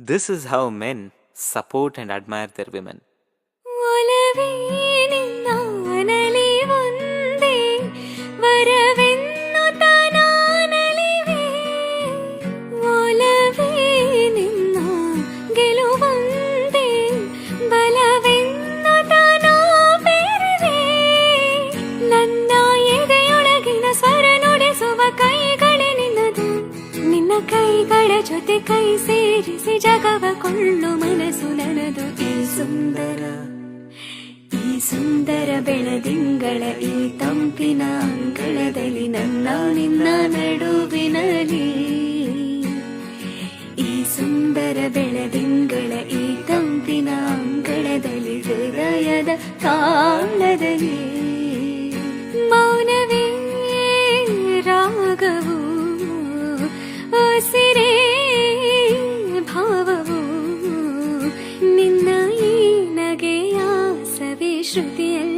This is how men support and admire their women. வரவே ಜೊತೆ ಕೈ ಸೇರಿಸಿ ಜಗವ ಕೊಳ್ಳು ಮನಸ್ಸು ನನದು ಈ ಸುಂದರ. ಈ ಸುಂದರ ಬೆಳದಿಂಗಳ, ಈ ತಂಪಿನ ಅಂಗಳದಲ್ಲಿ ನನ್ನ ನಿನ್ನ ನಡುವಿನಲ್ಲಿ. ಈ ಸುಂದರ ಬೆಳದಿಂಗಳ, ಈ ತಂಪಿನ ಅಂಗಳದಲ್ಲಿ ಹೃದಯದ ತಾಳದಲ್ಲಿ. ನಿನ್ನ ಈ ನಗೆಯ ಸವಿ ಶ್ರುತಿಯಲ್ಲಿ